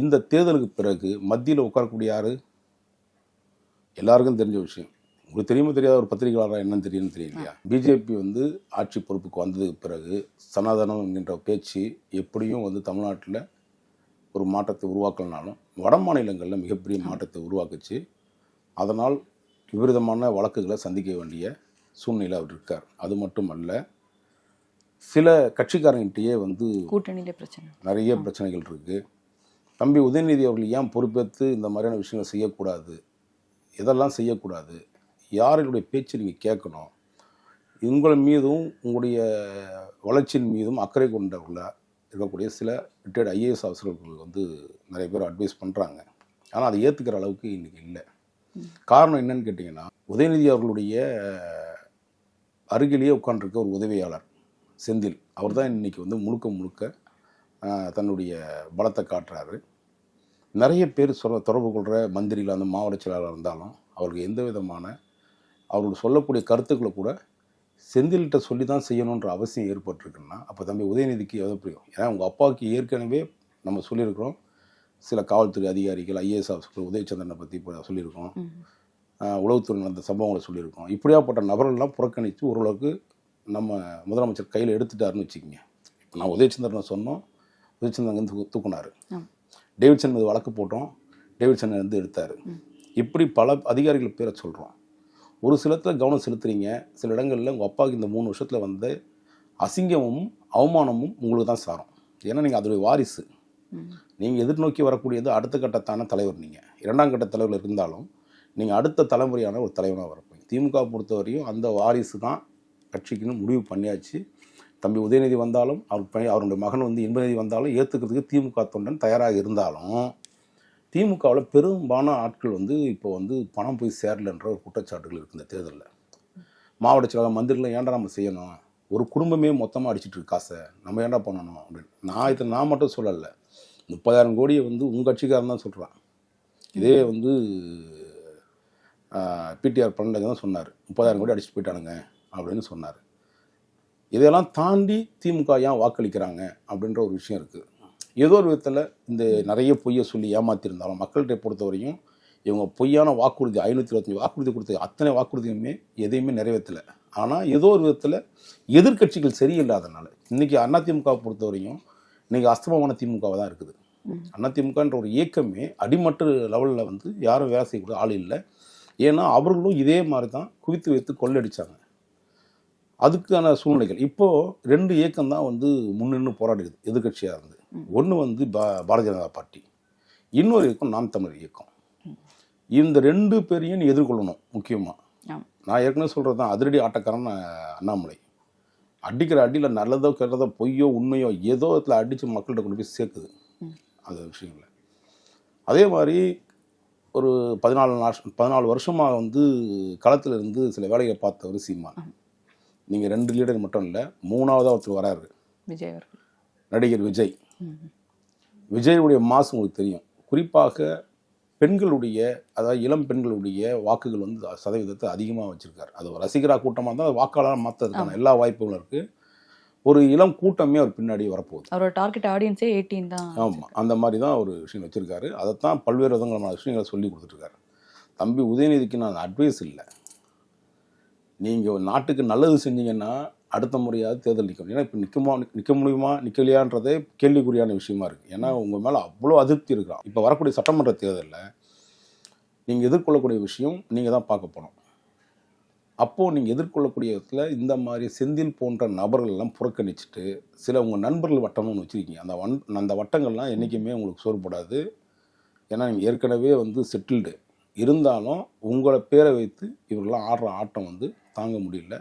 இந்த தேர்தலுக்கு பிறகு மத்தியில் உட்காரக்கூடிய யாரு? எல்லாருக்கும் தெரிஞ்ச விஷயம். உங்களுக்கு தெரியுமோ தெரியாத ஒரு பத்திரிகையாளராக என்னன்னு தெரியும்னு தெரியலையா? பிஜேபி வந்து ஆட்சி பொறுப்புக்கு வந்ததுக்கு பிறகு சனாதனம் என்கின்ற பேச்சு எப்படியும் வந்து தமிழ்நாட்டில் ஒரு மாற்றத்தை உருவாக்கலனாலும் வட மாநிலங்களில் மிகப்பெரிய மாற்றத்தை உருவாக்குச்சு. அதனால் விபரீதமான வழக்குகளை சந்திக்க வேண்டிய சூழ்நிலை அவர் இருக்கார். அது மட்டுமல்ல சில கட்சிக்காரங்கிட்டயே வந்து கூட்டணியிலே பிரச்சனை. நிறைய பிரச்சனைகள் இருக்குது தம்பி உதயநிதி அவர்கள் ஏன் பொறுப்பேற்று இந்த மாதிரியான விஷயங்களை செய்யக்கூடாது? இதெல்லாம் செய்யக்கூடாது? யாருடைய பேச்சு நீங்கள் கேட்கணும்? உங்கள் மீதும் உங்களுடைய வளர்ச்சியின் மீதும் அக்கறை கொண்டவர்கள இருக்கக்கூடிய சில ரிட்டையர்ட் ஐஏஎஸ் ஆஃபீஸர்கள் வந்து நிறைய பேர் அட்வைஸ் பண்ணுறாங்க ஆனால் அதை ஏற்றுக்கிற அளவுக்கு இன்றைக்கி இல்லை. காரணம் என்னன்னு கேட்டிங்கன்னா உதயநிதி அவர்களுடைய அருகிலேயே உட்காந்துருக்க ஒரு உதவியாளர் செந்தில். அவர் தான் இன்றைக்கி வந்து முழுக்க முழுக்க தன்னுடைய பலத்தை காட்டுறாரு. நிறைய பேர் சொல்ல தொடர்பு கொள்கிற மந்திரிகள் அந்த மாவட்ட செயலாளர் இருந்தாலும் அவருக்கு எந்த விதமான அவர்கள் சொல்லக்கூடிய கருத்துக்களை கூட செந்தில்கிட்ட சொல்லி தான் செய்யணுன்ற அவசியம் ஏற்பட்டிருக்குன்னா அப்போ தம்பி உதயநிதிக்கு எவ்வளோ புரியும்? ஏன்னா உங்கள் அப்பாவுக்கு ஏற்கனவே நம்ம சொல்லியிருக்கிறோம். சில காவல்துறை அதிகாரிகள் ஐஏஎஸ் ஆஃபீஸர்கள் உதயச்சந்திரனை பற்றி இப்போ சொல்லியிருக்கோம். உளவுத்துறை நடந்த சம்பவங்களை சொல்லியிருக்கோம். இப்படியாப்பட்ட நபர்கள்லாம் புறக்கணித்து ஓரளவுக்கு நம்ம முதலமைச்சர் கையில் எடுத்துட்டாருன்னு வச்சுக்கோங்க. இப்போ நான் உதயச்சந்திரனை சொன்னோம். உதயச்சந்திரன் வந்து தூ- தூக்குனாரு. டேவிட்சன் மீது வழக்கு போட்டோம். டேவிட்சன் வந்து எடுத்தார். இப்படி பல அதிகாரிகள் பேரை சொல்கிறோம் ஒரு சிலத்தில் கவனம் செலுத்துறீங்க. சில இடங்களில் உங்கள் அப்பாவுக்கு இந்த மூணு வருஷத்தில் வந்த அசிங்கமும் அவமானமும் உங்களுக்கு தான் சாரும். ஏன்னா நீங்கள் அதோடைய வாரிசு. நீங்கள் எதிர்நோக்கி வரக்கூடியது அடுத்த கட்டத்தான தலைவர் நீங்கள் இரண்டாம் கட்ட தலைவர் இருந்தாலும் நீங்கள் அடுத்த தலைமுறையான ஒரு தலைவராக வரப்போங்க திமுக பொறுத்தவரையும் அந்த வாரிசு தான் கட்சிக்குன்னு முடிவு பண்ணியாச்சு. தம்பி உதயநிதி வந்தாலும் அவர் பையன் அவருடைய மகன் வந்து இன்பநிதி வந்தாலும் ஏற்றுக்கிறதுக்கு திமுக தொண்டன் தயாராக இருந்தாலும் திமுகவில் பெரும்பாலான ஆட்கள் வந்து இப்போ வந்து பணம் போய் சேரலன்ற ஒரு குற்றச்சாட்டுகள் இருக்குது இந்த தேர்தலில். மாவட்ட செயலாளர் மந்திரிகளை ஏன்டா நம்ம செய்யணும்? ஒரு குடும்பமே மொத்தமாக அடிச்சிட்டு இருக்கு காசை. நம்ம ஏன்டா பண்ணணும் அப்படின்னு. நான் இதை நான் மட்டும் சொல்லலை. முப்பதாயிரம் கோடியை வந்து உங்கள் கட்சிக்காரன் தான் சொல்கிறான் இதே வந்து பிடிஆர் பன்னெண்டு தான் சொன்னார். முப்பதாயிரம் கோடி அடிச்சுட்டு போயிட்டானுங்க அப்படின்னு சொன்னார். இதெல்லாம் தாண்டி திமுக ஏன் வாக்களிக்கிறாங்க அப்படின்ற ஒரு விஷயம் இருக்குது ஏதோ ஒரு விதத்தில் இந்த நிறைய பொய்யை சொல்லி ஏமாத்திருந்தாலும் மக்கள்கிட்ட பொறுத்தவரையும் இவங்க பொய்யான வாக்குறுதி ஐநூற்றி இருபத்தஞ்சி வாக்குறுதி கொடுத்த அத்தனை வாக்குறுதியுமே எதையுமே நிறைவேற்றலை. ஆனால் ஏதோ ஒரு விதத்தில் எதிர்க்கட்சிகள் சரியில்லாதனால இன்றைக்கி அதிமுக பொறுத்தவரையும் இன்றைக்கி அஸ்தமமான திமுகவாக தான் இருக்குது. அதிமுகன்ற ஒரு இயக்கமே அடிமட்ட லெவலில் வந்து யாரும் வேலை செய்யக்கூடிய ஆள் இல்லை. ஏன்னா அவர்களும் இதே மாதிரி தான் குவித்து வைத்து கொள்ளடிச்சாங்க. அதுக்கான சூழ்நிலைகள். இப்போது ரெண்டு இயக்கம் தான் வந்து முன்னின்று போராடுது எதிர்க்கட்சியாக இருந்து. ஒன்று வந்து பா பாரதிய ஜனதா பார்ட்டி இன்னொரு இயக்கம் நாம் தமிழர் இயக்கம். இந்த ரெண்டு பேரையும் நீ எதிர்கொள்ளணும் முக்கியமாக. நான் ஏற்கனவே சொல்கிறது தான் அதிரடி ஆட்டக்காரன் அண்ணாமலை. அடிக்கிற அடியில் நல்லதோ கெட்டதோ பொய்யோ உண்மையோ ஏதோ இதில் அடித்து மக்கள்கிட்ட கொண்டு போய் சேர்க்குது. அந்த விஷயங்கள. அதே மாதிரி ஒரு பதினாலு நாஷ் பதினாலு வருஷமாக வந்து களத்தில் இருந்து சில வேலைகளை பார்த்தவர் சீமான். நீங்கள் ரெண்டு லீடர் மட்டும் இல்லை மூணாவதாக ஒருத்தர் வராரு. விஜய் அவர்கள். நடிகர் விஜய். விஜயுடைய மாசு உங்களுக்கு தெரியும். குறிப்பாக பெண்களுடைய அதாவது இளம் பெண்களுடைய வாக்குகள் வந்து சதவீதத்தை அதிகமாக வச்சுருக்காரு. அது ஒரு ரசிகரா கூட்டமாக இருந்தால் வாக்காளராக மாற்றுறதுக்கான எல்லா வாய்ப்புகளும் இருக்குது ஒரு இளம் கூட்டமே அவர் பின்னாடி வரப்போகுது. அவரோட டார்கெட் ஆடியன்ஸே எயிட்டீன் தான் ஆமாம் அந்த மாதிரி தான் ஒரு விஷயம் வச்சுருக்காரு. அதைத்தான் பல்வேறு விதங்களான விஷயங்களை சொல்லி கொடுத்துட்ருக்காரு தம்பி உதயநிதிக்கு நான் அட்வைஸ் இல்லை. நீங்கள் நாட்டுக்கு நல்லது செஞ்சீங்கன்னா அடுத்த முறையாவது தேர்தல் நிற்கணும் ஏன்னா இப்போ நிற்குமா நிற்க முடியுமா நிற்கலையான்றதே கேள்விக்குறியான விஷயமா இருக்குது ஏன்னா உங்கள் மேலே அவ்வளோ அதிருப்தி இருக்கலாம் இப்போ வரக்கூடிய சட்டமன்ற தேர்தலில் நீங்கள் எதிர்கொள்ளக்கூடிய விஷயம் நீங்கள் தான் பார்க்க போகணும் அப்போது நீங்கள் எதிர்கொள்ளக்கூடிய இடத்துல இந்த மாதிரி செந்தில் போன்ற நபர்கள் எல்லாம் புறக்கணிச்சிட்டு சில உங்கள் நண்பர்கள் வட்டம்னு வச்சுருக்கீங்க. அந்த வன் அந்த வட்டங்கள்லாம் என்றைக்குமே உங்களுக்கு சோறுபடாது ஏன்னா நீங்கள் ஏற்கனவே வந்து செட்டில்டு இருந்தாலும் உங்களை பேரை வைத்து இவர்கள்லாம் ஆடுற ஆட்டம் வந்து தாங்க முடியல.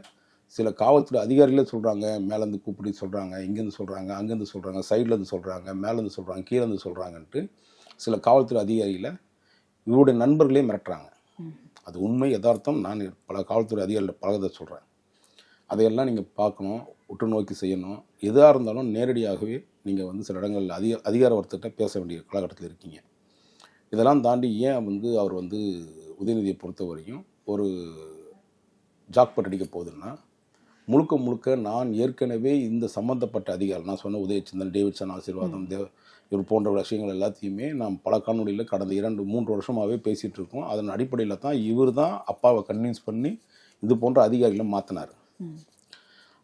சில காவல்துறை அதிகாரிகளே சொல்கிறாங்க மேலேருந்து கூப்பிட்டு சொல்கிறாங்க இங்கேருந்து சொல்கிறாங்க அங்கேருந்து சொல்கிறாங்க சைட்லேருந்து சொல்கிறாங்க மேலேருந்து சொல்கிறாங்க கீழேருந்து சொல்கிறாங்கன்ட்டு சில காவல்துறை அதிகாரிகளை இவருடைய நண்பர்களே மிரட்டுறாங்க. அது உண்மை யதார்த்தம். நான் பல காவல்துறை அதிகாரிகள் பழகதை சொல்கிறேன் அதையெல்லாம் நீங்கள் பார்க்கணும் உற்று நோக்கி செய்யணும். எதாக இருந்தாலும் நேரடியாகவே நீங்கள் வந்து சில இடங்களில் அதிக அதிகார வர்த்தகிட்ட பேச வேண்டிய காலகட்டத்தில் இருக்கீங்க. இதெல்லாம் தாண்டி ஏன் வந்து அவர் வந்து உதயநிதியை பொறுத்த வரையும் ஒரு ஜாக்பட் அடிக்க போகுதுன்னா முழுக்க முழுக்க நான் ஏற்கனவே இந்த சம்மந்தப்பட்ட அதிகாரி நான் சொன்ன உதயச்சந்திரன் டேவிட்சன் ஆசீர்வாதம் தேவ இது போன்ற விஷயங்கள் எல்லாத்தையுமே நாம் பல காணொலியில் கடந்த இரண்டு மூன்று வருஷமாகவே பேசிகிட்டு இருக்கோம். அதன் அடிப்படையில் தான் இவர் தான் அப்பாவை கன்வின்ஸ் பண்ணி இது போன்ற அதிகாரிகளை மாற்றினார்.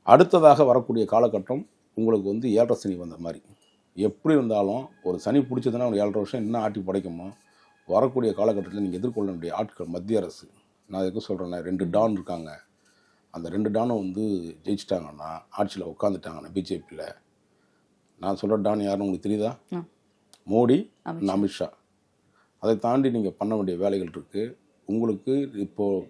அடுத்ததாக வரக்கூடிய காலகட்டம் உங்களுக்கு வந்து ஏழரை சனி வந்த மாதிரி. எப்படி இருந்தாலும் ஒரு சனி பிடிச்சதுன்னா ஒரு ஏழரை வருஷம் என்ன ஆட்டி படைக்குமோ வரக்கூடிய காலகட்டத்தில் நீங்கள் எதிர்கொள்ள வேண்டிய ஆட்கள் மத்திய அரசு. நான் எதுக்கு சொல்கிறேன்னா ரெண்டு டான் இருக்காங்க. அந்த ரெண்டு டானும் வந்து ஜெயிச்சிட்டாங்கன்னா ஆட்சியில் உட்காந்துட்டாங்கன்னா பிஜேபியில். நான் சொல்கிற டான் யாருன்னு உங்களுக்கு தெரியுதா. மோடி அமித்ஷா. அதை தாண்டி நீங்கள் பண்ண வேண்டிய வேலைகள் இருக்குது உங்களுக்கு இப்போது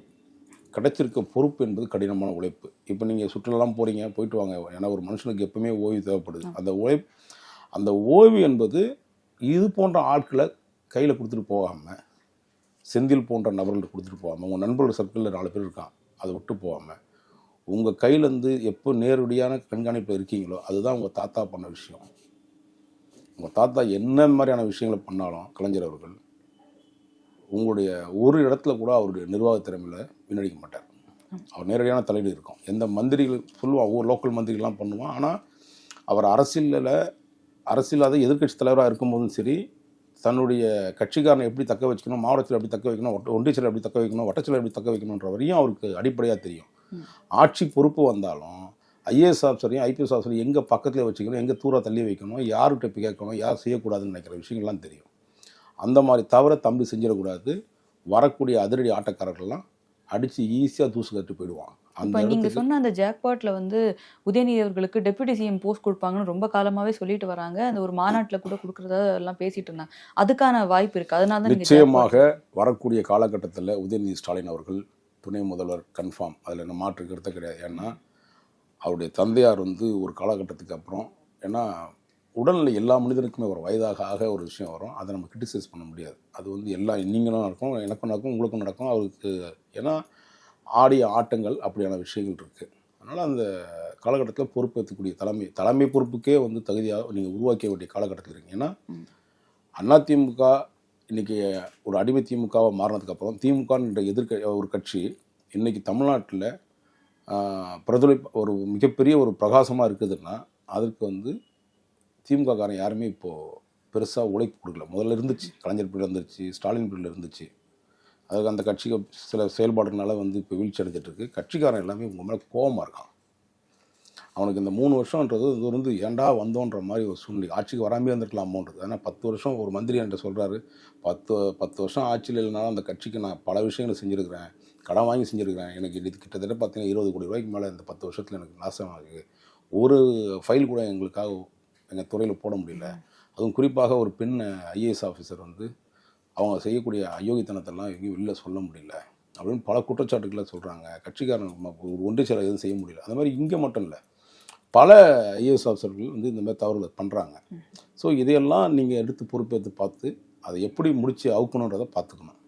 கிடைச்சிருக்க பொறுப்பு என்பது கடினமான உழைப்பு. இப்போ நீங்கள் சுற்றுலாலாம் போகிறீங்க போயிட்டு வாங்க. ஏன்னா ஒரு மனுஷனுக்கு எப்பவுமே ஓய்வு தேவைப்படுது. அந்த ஓய்வு அந்த ஓய்வு என்பது இது போன்ற ஆட்களை கையில் கொடுத்துட்டு போகாமல் செந்தில் போன்ற நபர்கள்ட்ட கொடுத்துட்டு போகாமல் உங்கள் நண்பர்கள் சர்க்கிளில் நாலு பேர் இருக்கான் அதை விட்டு போகாமல் உங்கள் கையிலேருந்து எப்போ நேரடியான கண்காணிப்பில் இருக்கீங்களோ அதுதான் உங்கள் தாத்தா பண்ண விஷயம். உங்கள் தாத்தா என்ன மாதிரியான விஷயங்களை பண்ணாலும் கலைஞர் அவர்கள் உங்களுடைய ஒரு இடத்துல கூட அவருடைய நிர்வாக திறமையில் வீணடிக்க மாட்டார். அவர் நேரடியான தலையீடு இருக்கும். எந்த மந்திரிகள் சொல்லுவான் ஒவ்வொரு லோக்கல் மந்திரிகள்லாம் பண்ணுவான் ஆனால் அவர் அரசியலில் அரசியலாத எதிர்க்கட்சி தலைவராக இருக்கும்போதும் சரி தன்னுடைய கட்சிக்காரனை எப்படி தக்க வச்சுக்கணும் மாவட்டத்தில் எப்படி தக்க வைக்கணும் ஒட்ட- ஒன்றியத்தில் எப்படி தக்க வைக்கணும் வட்டத்தில் எப்படி தக்க வைக்கணுன்ற வரையும் அவருக்கு அடிப்படையாக தெரியும். ஆட்சி பொறுப்பு வந்தாலும் ஐஏஎஸ் ஆஃபீஸரையும் ஐபிஎஸ் ஆஃபீஸரையும் எங்கே பக்கத்தில் வச்சுக்கணும் எங்கே தூர தள்ளி வைக்கணும் யார்கிட்ட போய் கேட்கணும் யார் செய்யக்கூடாதுன்னு நினைக்கிற விஷயங்கள்லாம் தெரியும். அந்த மாதிரி தவிர தம்பி செஞ்சிடக்கூடாது. வரக்கூடிய அதிரடி ஆட்டக்காரர்கள்லாம் அடித்து ஈஸியாக தூசு கட்டு போயிடுவான் இப்போ நீங்க இடத்துக்கு சொன்ன அந்த ஜாக்பாட்ல வந்து உதயநிதி அவர்களுக்கு டெபுட்டி சிஎம் போஸ்ட் கொடுப்பாங்கன்னு ரொம்ப காலமாவே சொல்லிட்டு வராங்க. அந்த ஒரு மாநாட்டுல கூட கொடுக்கறதா எல்லாம் பேசிட்டு இருந்தாங்க. அதுக்கான வாய்ப்பு இருக்கு. அதனால தான் நிச்சயமாக வரக்கூடிய காலகட்டத்தில் உதயநிதி ஸ்டாலின் அவர்கள் துணை முதல்வர் கன்ஃபார்ம் அதில் என்ன மாற்று கருத்து கிடையாது. ஏன்னா அவருடைய தந்தையார் வந்து ஒரு காலகட்டத்துக்கு அப்புறம் ஏன்னா உடல்நிலை எல்லா மனிதனுக்குமே ஒரு வயதாக ஆக ஒரு விஷயம் வரும். அதை நம்ம கிரிட்டிசைஸ் பண்ண முடியாது. அது வந்து எல்லா நீங்களும் நடக்கும் எனக்கும் நடக்கும் உங்களுக்கும் நடக்கும். அவருக்கு ஏன்னா ஆடிய ஆட்டங்கள் அப்படியான விஷயங்கள் இருக்குது அதனால் அந்த காலகட்டத்தில் பொறுப்பேற்கக்கூடிய தலைமை தலைமை பொறுப்புக்கே வந்து தகுதியாக நீங்கள் உருவாக்க வேண்டிய காலகட்டத்தில் இருக்கீங்க. ஏன்னா அதிமுக இன்னைக்கு ஒரு அடிமை திமுகவை மாறினதுக்கப்புறம் திமுகன்ற எதிர்க்க ஒரு கட்சி இன்னைக்கு தமிழ்நாட்டில் பிரதுரை ஒரு மிகப்பெரிய ஒரு பிரகாசமாக இருக்குதுன்னா அதற்கு வந்து திமுக காரன் யாருமே இப்போது பெருசாக உழைப்பு கொடுக்கல. முதல்ல இருந்துச்சு. கலைஞர் பீரியட் இருந்துச்சு ஸ்டாலின் பீரியட் இருந்துச்சு. அதுக்கு அந்த கட்சிக்கு சில செயல்பாடுனால வந்து இப்போ வீழ்ச்சி அடைஞ்சிட்ருக்கு. கட்சிக்காரன் எல்லாமே உங்கள் மேலே கோபமாக இருக்கான். அவனுக்கு இந்த மூணு வருஷம்ன்றது இது வந்து ஏன்டா வந்தோன்ற மாதிரி ஒரு சூழ்நிலை. ஆட்சிக்கு வராமே இருந்திருக்கலாமோன்றது. ஏன்னா பத்து வருஷம் ஒரு மந்திரி என்கிட்ட சொல்கிறாரு பத்து பத்து வருஷம் ஆட்சியில் இல்லைனாலும் அந்த கட்சிக்கு நான் பல விஷயங்களை செஞ்சுருக்கிறேன். கடன் வாங்கி செஞ்சுருக்கிறேன். எனக்கு இது கிட்டத்தட்ட பார்த்தீங்கன்னா இருபது கோடி ரூபாய்க்கு மேலே இந்த பத்து வருஷத்தில் எனக்கு நாசம் ஆகுது. ஒரு ஃபைல் கூட எங்களுக்காக எங்கள் துறையில் போட முடியல. அதுவும் குறிப்பாக ஒரு பெண் ஐஏஎஸ் ஆஃபீஸர் வந்து அவங்க செய்யக்கூடிய அயோக்கியத்தனத்தெல்லாம் எங்கேயும் வெளில சொல்ல முடியல அப்படின்னு பல குற்றச்சாட்டுகளை சொல்கிறாங்க கட்சிக்காரன் ம- ஒரு ஒன்றிய செயலர் எதுவும் செய்ய முடியல. அந்த மாதிரி இங்கே மட்டும் இல்லை. பல ஐஏஎஸ் ஆஃபீஸர்கள் வந்து இந்த மாதிரி தவறுகளை பண்ணுறாங்க ஸோ இதையெல்லாம் நீங்கள் எடுத்து பொறுப்பேற்று பார்த்து அதை எப்படி முடித்து அவுக்கணுன்றதை பார்த்துக்கணும்.